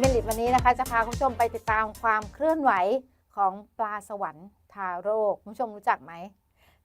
เมลิตวันนี้นะคะจะพาคุณผู้ชมไปติดตามความเคลื่อนไหวของปลาสวรรค์ทาโร่คุณผู้ชมรู้จักไหม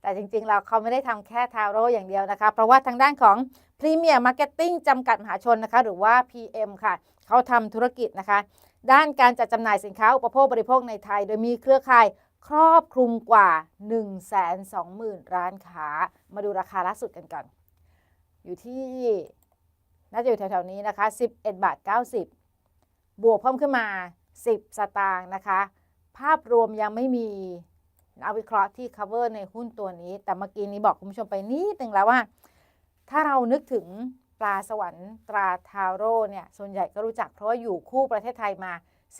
แต่จริงๆแล้วเขาไม่ได้ทำแค่ทาโร่อย่างเดียวนะคะ เพราะว่าทางด้านของ Premier Marketing จำกัดมหาชนนะคะ หรือว่า PM ค่ะ เขาทำธุรกิจนะคะ ด้านการจัดจำหน่ายสินค้าอุปโภคบริโภคในไทย โดยมีเครือข่ายครอบคลุมกว่า 120,000 ร้านค้า มาดูราคาล่าสุดกันก่อน อยู่ที่น่าจะอยู่แถวๆนี้นะคะ 11 บาท 90 บวกเพิ่มขึ้นมา 10 สตางค์นะคะ ภาพรวมยังไม่มีนักวิเคราะห์ที่ cover ในหุ้นตัวนี้ แต่เมื่อกี้นี้บอกคุณผู้ชมไปนิดนึงแล้วว่า ถ้าเรานึกถึงปลาสวรรค์ตราทาโร่เนี่ย ส่วนใหญ่ก็รู้จักเพราะว่าอยู่คู่ประเทศไทยมา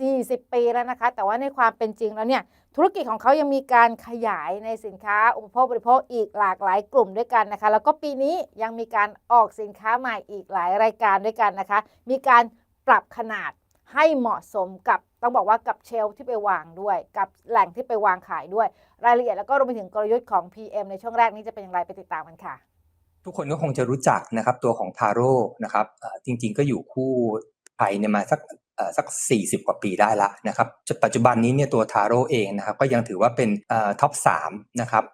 40 ปีแล้วนะคะ แต่ว่าในความเป็นจริงแล้วเนี่ย ธุรกิจของเขายังมีการขยายในสินค้าอุปโภคบริโภคอีกหลากหลายกลุ่มด้วยกันนะคะ แล้วก็ปีนี้ยังมีการออกสินค้าใหม่อีกหลายรายการด้วยกันนะคะ มีการปรับขนาด ให้เหมาะสมกับต้องบอกว่ากับเชลที่ไปวางด้วย กับแหล่งที่ไปวางขายด้วย รายละเอียดแล้วก็รวมไปถึงกลยุทธ์ของ PM ในช่วงแรกนี้จะเป็นอย่างไรไปติดตามกันค่ะ ทุกคนก็คงจะรู้จักนะครับตัวของทาโร่นะครับจริงๆ ก็อยู่คู่ไทยเนี่ยมาสักเอ่สัก 40 กว่าปีได้ละนะครับจนปัจจุบันนี้เนี่ยตัวทาโร่เองนะครับก็ยังถือว่าเป็นท็อป3นะครับ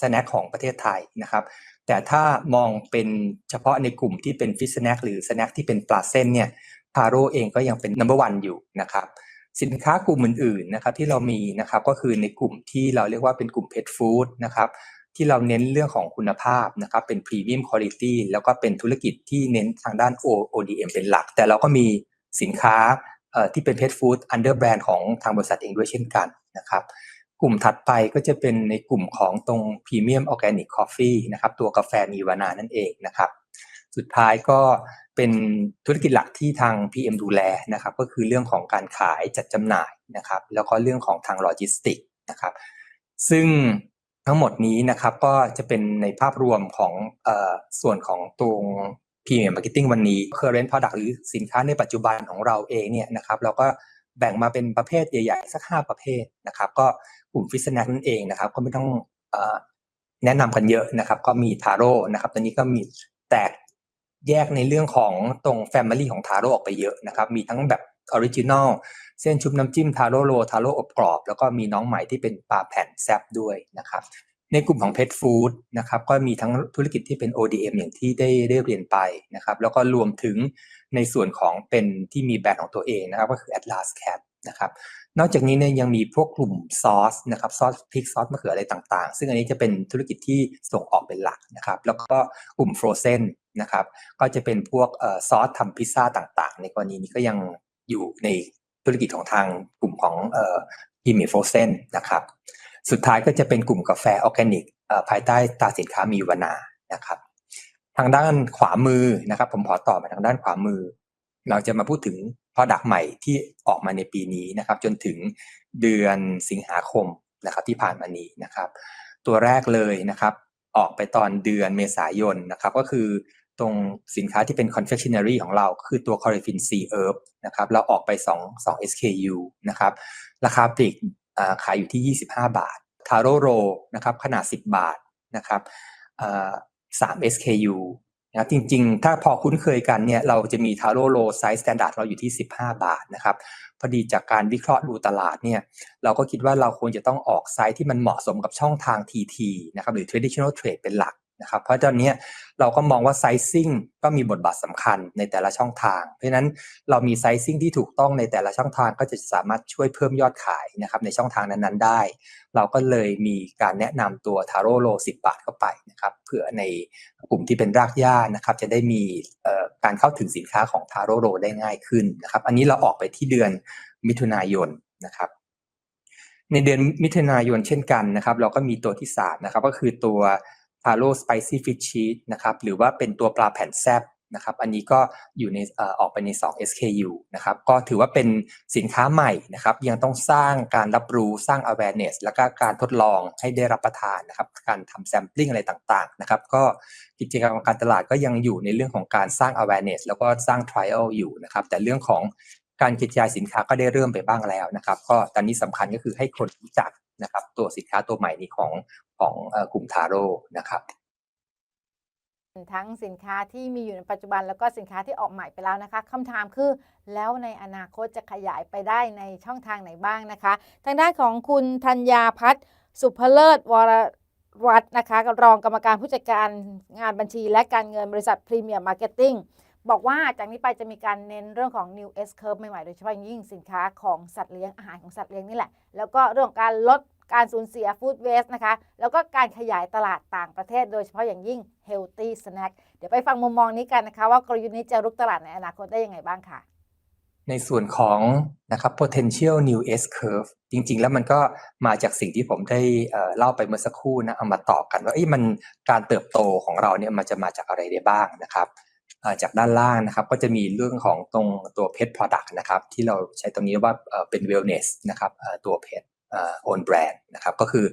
สแน็คของประเทศไทยนะครับแต่ถ้ามองเป็นเฉพาะในกลุ่มที่เป็นฟิสแน็คหรือสแน็คที่เป็นปลาเส้นเนี่ย ทาโร่เองก็ยังเป็นนัมเบอร์วันอยู่นะครับสินค้ากลุ่มอื่นๆนะครับที่เรามีนะครับก็คือในกลุ่มที่เราเรียกว่าเป็นกลุ่มเพ t ฟู้ดนะครับที่เราเน้นเรื่องของคุณภาพนะครับเป็นพรีเมียมคุณภาพแล้วก็เป็นธุรกิจที่เน้นทางด้าน ODM เป็นหลัก แต่เราก็มีสินค้าที่เป็นเพ t ฟู้ดอันเดอร์แบรนด์ของทางบริษัทเองด้วยเช่นกันนะครับกลุ่มถัดไปก็จะเป็นในกลุ่มของตรงพรีเมียมออร์แกนิกคอฟฟี่นะครับตัวกาแฟมีวานานั่นเองนะครับสุดท้ายก็ เป็นธุรกิจหลักที่ทาง PM ดูแลนะครับก็คือเรื่องของการขายจัดจำหน่ายนะครับแล้วก็เรื่องของทางโลจิสติกนะครับซึ่งทั้งหมดนี้นะครับก็จะเป็นในภาพรวมของออส่วนของตรง PM Marketing วันนี้ Current Product หรือสินค้าในปัจจุบันของเราเองเนี่ยนะครับเราก็แบ่งมาเป็นประเภทใหญ่ๆ สัก 5 ประเภทนะครับก็กลุ่มฟิสแนกนั่นเองนะครับก็ไม่ต้องแนะนำกันเยอะนะครับ ก็มีทาโร่นะครับตอนนี้ก็มีแตก แยกในเรื่องของตรง Family ของทาโร่ออกไปเยอะนะครับ มีทั้งแบบออริจินอลเส้นชุบน้ำจิ้มทาโร่โรทาโร่อบกรอบ แล้วก็มีน้องใหม่ที่เป็นปลาแผ่นแซบด้วยนะครับในกลุ่มของ Pet Food นะครับก็มีทั้งธุรกิจที่เป็น ODM อย่างที่ได้ได้เรียนไปนะครับแล้วก็รวมถึงในส่วนของเป็นที่มีแบรนด์ของตัวเองนะครับก็คือ Atlas Cat นะครับนอกจากนี้เนี่ยยังมีพวกกลุ่มซอสนะครับซอสพริกซอสมะเขืออะไรต่างๆ ซึ่งอันนี้จะเป็นธุรกิจที่ส่งออกเป็นหลักนะครับแล้วก็กลุ่ม Frozen น นะครับก็จะเป็นพวกซอสทำพิซซ่าต่างๆ ในกรณีนี้ก็ยังอยู่ในธุรกิจของทางกลุ่มของพิมิโฟเซนนะครับสุดท้ายก็จะเป็นกลุ่มกาแฟออร์แกนิกภายใต้ตราสินค้ามีวนานะครับ ทางด้านขวามือนะครับ ผมขอต่อมาทางด้านขวามือ เราจะมาพูดถึง Product ใหม่ที่ออกมาในปีนี้นะครับ จนถึงเดือนสิงหาคมนะครับที่ผ่านมานี้นะครับ ตัวแรกเลยนะครับ ออกไปตอนเดือนเมษายนนะครับ ก็คือ ตรงสินค้าที่เป็น confectionery ของเราคือตัว c o r e f i n C Herb นะครับเราออกไป2 2 SKU นะครับราคาปลีกขายอยู่ที่ 25 บาท ทาโร่โรนะครับขนาด 10 บาทนะครับอ่า3 SKU นะครับจริงๆ ถ้าพอคุ้นเคยกันเนี่ยเราจะมีทาโร่โรไซส์ s t ต n d า r d เราอยู่ที่ 15 บาทนะครับพอดีจากการวิเคราะห์ดูตลาดเนี่ยเราก็คิดว่าเราควรจะต้องออกไซส์ที่มันเหมาะสมกับช่องทาง TT นะครับหรือ traditional trade เป็นหลัก นะครับเพราะตอนนี้เราก็มองว่าไซซิ่งก็มีบทบาทสำคัญในแต่ละช่องทาง เพราะฉะนั้นเรามีไซซิ่งที่ถูกต้องในแต่ละช่องทางก็จะสามารถช่วยเพิ่มยอดขายนะครับในช่องทางนั้นๆได้ เราก็เลยมีการแนะนำตัวทาโร่โล10 บาทเข้าไปนะครับเผื่อในกลุ่มที่เป็นรากหญ้านะครับจะได้มีการเข้าถึงสินค้าของทาโร่โลได้ง่ายขึ้นนะครับอันนี้เราออกไปที่เดือนมิถุนายนนะครับในเดือนมิถุนายนเช่นกันนะครับ เราก็มีตัวที่3นะครับก็คือตัว ทาโร่สไปซี่ฟิชชีสนะครับหรือว่าเป็นตัวปลาแผ่นแซบนะครับอันนี้ก็อยู่ในอออกไปใน 2 SKU นะครับก็ถือว่าเป็นสินค้าใหม่นะครับยังต้องสร้างการรับรู้สร้าง awareness แล้วก็การทดลองให้ได้รับประทานนะครับการทำ sampling อะไรต่างๆนะครับก็กิจกรรมการตลาดก็ยังอยู่ในเรื่องของการสร้าง awareness แล้วก็สร้าง trial อยู่นะครับแต่เรื่องของการกระจายสินค้าก็ได้เริ่มไปบ้างแล้วนะครับ ก็ตอนนี้สำคัญก็คือให้คนรู้จัก นะครับตัวสินค้าตัวใหม่นี้ของของกลุ่มทาโร่นะครับทั้งสินค้าที่มีอยู่ในปัจจุบันแล้วก็สินค้าที่ออกใหม่ไปแล้วนะคะคำถามคือแล้วในอนาคตจะขยายไปได้ในช่องทางไหนบ้างนะคะ ทางด้านของคุณธัญญาพัฒน์สุภเลิศวรวัฒนะคะรองกรรมการผู้จัดการงานบัญชีและการเงินบริษัทพรีเมียร์มาร์เก็ตติ้ง บอกว่าจากนี้ไปจะมีการเน้นเรื่องของ New S Curve ใหม่ๆ โดยเฉพาะอย่างยิ่งสินค้าของสัตว์เลี้ยงอาหารของสัตว์เลี้ยงนี่แหละ แล้วก็เรื่องการลดการสูญเสียฟู้ดเวสต์นะคะ แล้วก็การขยายตลาดต่างประเทศ โดยเฉพาะอย่างยิ่ง Healthy Snack เดี๋ยวไปฟังมุมมองนี้กันนะคะ ว่ากลยุทธ์นี้จะรุกตลาดในอนาคตได้ยังไงบ้างค่ะ ในส่วนของนะครับ potential new S curve จริง ๆ แล้วมันก็มาจากสิ่งที่ผมได้เล่าไปเมื่อสักครู่นะเอามาต่อกันว่าอ้ยมันการเติบโตของเราเนี่ยมันจะมาจากอะไรได้บ้างนะครับ จากด้านล่างนะครับก็จะมีเรื่องของตรงตัว pet product นะครับที่เราใช้ตรงนี้ว่าเป็น wellness นะครับตัวเอ่อ own brand นะครับก็คือ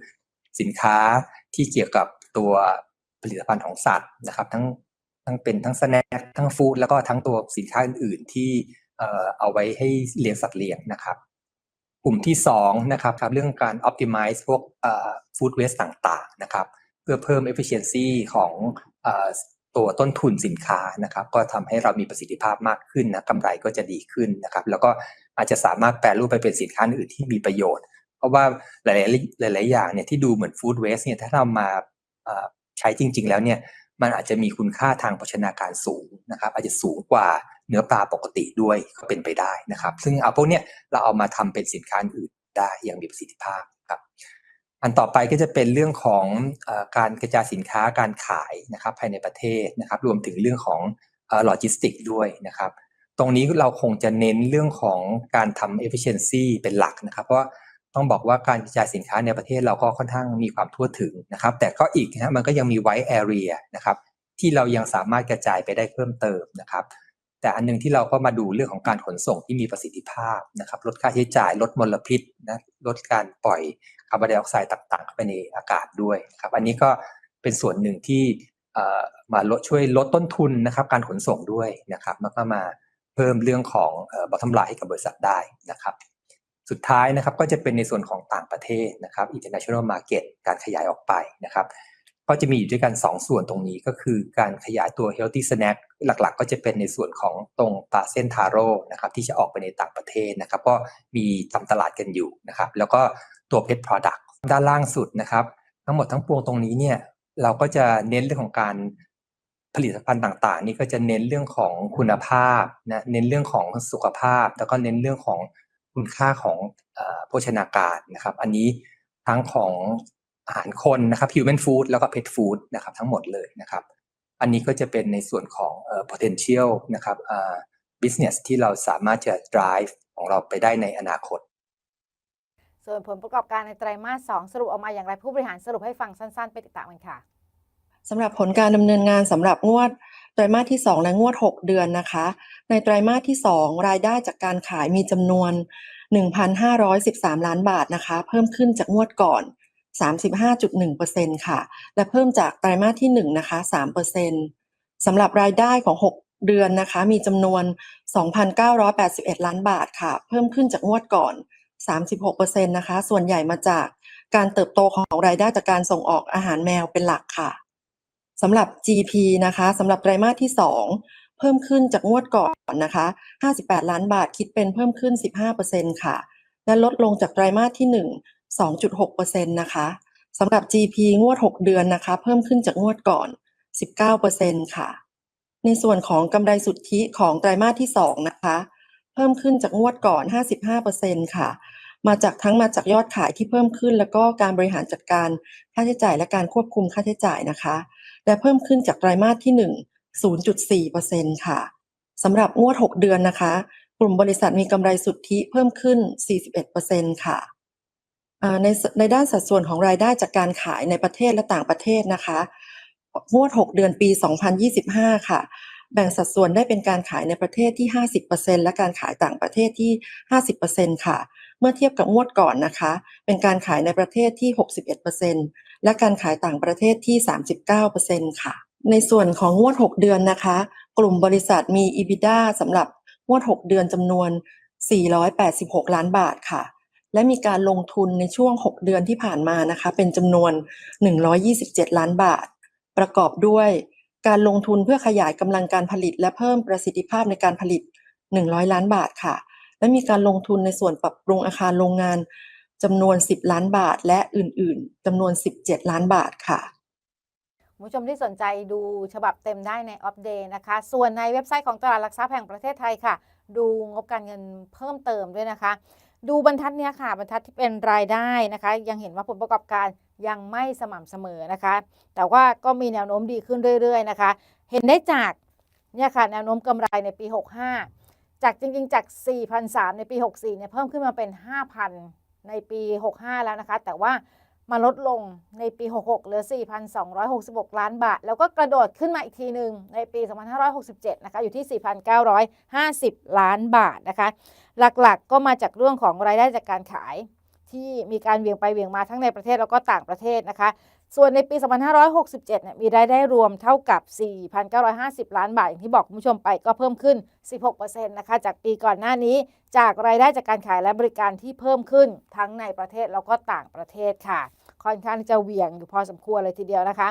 สินค้าที่เกี่ยวกับตัวผลิตภัณฑ์ของสัตว์นะครับทั้งทั้งเป็นทั้งสแน็คทั้งฟู้ดแล้วก็ทั้งตัวสินค้าอื่น ๆ ที่เอาไว้ให้เลี้ยงสัตว์เลี้ยงนะครับ กลุ่มที่2นะครับครับเรื่องการ optimize พวก food waste ต่าง ๆ นะครับ เพื่อเพิ่ม efficiency ของ ตัวต้นทุนสินค้านะครับ ก็ทำให้เรามีประสิทธิภาพมากขึ้นนะกำไรก็จะดีขึ้นนะครับ แล้วก็อาจจะสามารถแปลรูปไปเป็นสินค้าอื่นที่มีประโยชน์ เพราะว่าหลาย ๆ หลาย ๆ อย่างเนี่ยที่ดูเหมือน food waste เนี่ยถ้าเรามาใช้จริง ๆ แล้วเนี่ยมันอาจจะมีคุณค่าทางโภชนาการสูงนะครับ อาจจะสูงกว่าเนื้อปลาปกติด้วยก็เป็นไปได้นะครับ ซึ่งเอาพวกเนี้ยเราเอามาทำเป็นสินค้าอื่นได้อย่างมีประสิทธิภาพครับ อันต่อไปก็จะเป็นเรื่องของอการกระจายสินค้าการขายนะครับภายในประเทศนะครับรวมถึงเรื่องของโลจิสติกด้วยนะครับ ตรงนี้เราคงจะเน้นเรื่องของการทำ efficiency เป็นหลักนะครับ เพราะว่าต้องบอกว่าการกระจายสินค้าในประเทศเราก็ค่อนข้างมีความทั่วถึงนะครับ แต่ก็อีกนะมันก็ยังมี white area นะครับที่เรายังสามารถกระจายไปได้เพิ่มเติมนะครับ แต่อันหนึงที่เราก็มาดูเรื่องของการขนส่งที่มีประสิทธิภาพนะครับลดค่าใช้จ่ายลดมลพิษนะลดการปล่อยคาร์บอนไดออกไซด์ต่างๆเข้าไปในอากาศด้วยครับอันนี้ก็เป็นส่วนหนึ่งที่มาลดช่วยลดต้นทุนนะครับการขนส่งด้วยนะครับแล้วก็มาเพิ่มเรื่องของบอททอมไลน์ให้กับบริษัทได้นะครับ สุดท้ายนะครับก็จะเป็นในส่วนของต่างประเทศนะครับ international market การขยายออกไปนะครับ ก็จะมีอยู่ด้วยกัน 2 ส่วนตรงนี้ก็คือการขยายตัว healthy snack หลักๆ ก็จะเป็นในส่วนของตรงปลาเส้นทาโร่นะครับที่จะออกไปในต่างประเทศนะครับก็มีทำตลาดกันอยู่นะครับแล้วก็ตัว pet product ด้านล่างสุดนะครับ ทั้งหมดทั้งปวงตรงนี้เนี่ยเราก็จะเน้นเรื่องของการผลิตภัณฑ์ต่างๆ นี่ก็จะเน้นเรื่องของคุณภาพนะเน้นเรื่องของสุขภาพ แล้วก็เน้นเรื่องของคุณค่าของอโภชนาการนะครับ อันนี้ทั้งของ อาหารคนนะครับ human food แล้วก็ pet food นะครับทั้งหมดเลยนะครับ อันนี้ก็จะเป็นในส่วนของเอ่อ potential นะครับอ่า business ที่เราสามารถจะ drive ของเราไปได้ในอนาคต ส่วนผลประกอบการในไตรมาส 2 สรุปออกมาอย่างไรผู้บริหารสรุปให้ฟังสั้นๆ ไปติดตามกันค่ะสำหรับผลการดำเนินงานสำหรับงวดไตรมาสที่ 2 และงวด 6 เดือนนะคะ ในไตรมาสที่ 2 รายได้จากการขายมีจำนวน 1,513 ล้านบาทนะคะ เพิ่มขึ้นจากงวดก่อน 35.1%ค่ะ และเพิ่มจากไตรมาสที่1นะคะ3%สำหรับรายได้ของ 6 เดือนนะคะ มีจำนวน 2,981 ล้านบาทค่ะ เพิ่มขึ้นจากงวดก่อน 36%นะคะ ส่วนใหญ่มาจากการเติบโตของรายได้จากการส่งออกอาหารแมวเป็นหลักค่ะสำหรับ GP นะคะสำหรับไตรมาสที่ 2 เพิ่มขึ้นจากงวดก่อนนะคะ 58 ล้านบาทคิดเป็นเพิ่มขึ้น 15%ค่ะ และลดลงจากไตรมาสที่ 1 2.6%นะคะสำหรับ GP งวด 6 เดือนนะคะ เพิ่มขึ้นจากงวดก่อน 19%ค่ะ ในส่วนของกำไรสุทธิของไตรมาสที่ 2 นะคะ เพิ่มขึ้นจากงวดก่อน 55%ค่ะ มาจากทั้งมาจากยอดขายที่เพิ่มขึ้น แล้วก็การบริหารจัดการค่าใช้จ่ายและการควบคุมค่าใช้จ่ายนะคะ และเพิ่มขึ้นจากไตรมาสที่ 1 0.4%ค่ะสำหรับงวด 6 เดือนนะคะ กลุ่มบริษัทมีกำไรสุทธิเพิ่มขึ้น 41%ค่ะอ่า ในในด้านสัดส่วนของรายได้จากการขายในประเทศและต่างประเทศนะคะงวด 6 เดือนปี 2025 ค่ะ แบ่งสัดส่วนได้เป็นการขายในประเทศที่ 50%และการขายต่างประเทศที่ 50%ค่ะ เมื่อเทียบกับงวดก่อนนะคะ เป็นการขายในประเทศที่ 61%และการขายต่างประเทศที่ 39%ค่ะ ในส่วนของงวด 6 เดือนนะคะ กลุ่มบริษัทมี EBITDA สำหรับงวด 6 เดือนจำนวน 486 ล้านบาทค่ะ และมีการลงทุนในช่วง 6 เดือนที่ผ่านมานะคะเป็นจำนวน 127 ล้านบาท ประกอบด้วยการลงทุนเพื่อขยายกำลังการผลิต และเพิ่มประสิทธิภาพในการผลิต 100 ล้านบาทค่ะ และมีการลงทุนในส่วนปรับปรุงอาคารโรงงานจำนวน 10 ล้านบาท และอื่นๆจำนวน 17 ล้านบาทค่ะผู้ชมที่สนใจดูฉบับเต็มได้ในอัปเดตนะคะ ส่วนในเว็บไซต์ของตลาดหลักทรัพย์แห่งประเทศไทยค่ะ ดูงบการเงินเพิ่มเติมด้วยนะคะ ดูบรรทัดเนี้ยค่ะบรรทัดที่เป็นรายได้นะคะ ยังเห็นว่าผลประกอบการยังไม่สม่ำเสมอนะคะ แต่ว่าก็มีแนวโน้มดีขึ้นเรื่อยๆนะคะ เห็นได้จากเนี่ยค่ะแนวโน้มกำไรในปี 65 จากจริงๆจาก 4,003 ในปี 64เนี่ยเพิ่มขึ้นมาเป็น 5,000 ในปี 65 แล้วนะคะ แต่ว่า มาลดลงในปี 66 เหลือ 4,266 ล้านบาท แล้วก็กระโดดขึ้นมาอีกทีหนึ่งในปี 2567 นะคะ อยู่ที่ 4,950 ล้านบาทนะคะ หลักๆก็มาจากเรื่องของรายได้จากการขายที่มีการเวียงไปเวียงมาทั้งในประเทศแล้วก็ต่างประเทศนะคะ ส่วนในปี 2567 เนี่ย มีรายได้รวมเท่ากับ 4,950 ล้านบาท อย่างที่บอกคุณผู้ชมไปก็เพิ่มขึ้น 16%นะคะ จากปีก่อนหน้านี้ จากรายได้จากการขายและบริการที่เพิ่มขึ้นทั้งในประเทศแล้วก็ต่างประเทศค่ะ ค่อนข้างจะเหวี่ยงอยู่พอสมควรเลยทีเดียวนะคะ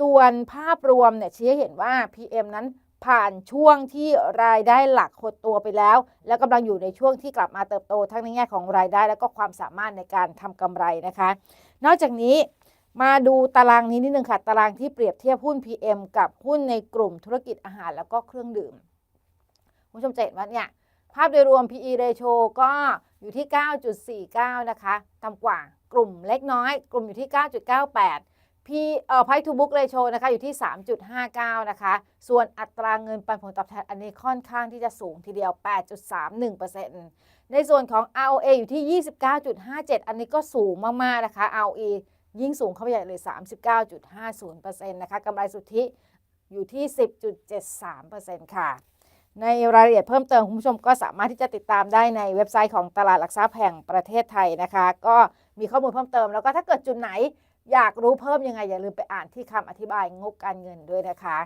ส่วนภาพรวมเนี่ยชี้ให้เห็นว่า PM นั้นผ่านช่วงที่รายได้หลักหดตัวไปแล้ว แล้วกำลังอยู่ในช่วงที่กลับมาเติบโตทั้งในแง่ของรายได้ แล้วก็ความสามารถในการทำกำไรนะคะ นอกจากนี้มาดูตารางนี้นิดนึงค่ะ ตารางที่เปรียบเทียบหุ้น PM กับหุ้นในกลุ่มธุรกิจอาหารแล้วก็เครื่องดื่มคุณผู้ชมจะเห็นว่าเนี่ย ภาพโดยรวม PE ratio ก็อยู่ที่ 9.49 นะคะต่ำกว่ากลุ่มเล็กน้อย กลุ่มอยู่ที่ 9.98 P เอ่อ Price to book ratio นะคะอยู่ที่ 3.59 นะคะ ส่วนอัตราเงินปันผลตอบแทนอันนี้ค่อนข้างที่จะสูงทีเดียว 8.31%ในส่วนของ ROA อยู่ที่ 29.57 อันนี้ก็สูงมาก ๆ นะคะ ROE ยิ่งสูงเข้าไปใหญ่เลย 39.50%นะคะกำไรสุทธิอยู่ที่ 10.73%ค่ะ ในรายละเอียดเพิ่มเติมคุณผู้ชมก็สามารถที่จะติดตามได้ในเว็บไซต์ของตลาดหลักทรัพย์แห่งประเทศไทยนะคะ ก็มีข้อมูลเพิ่มเติมแล้วก็ถ้าเกิดจุดไหนอยากรู้เพิ่มยังไงอย่าลืมไปอ่านที่คำอธิบายงบการเงินด้วยนะคะ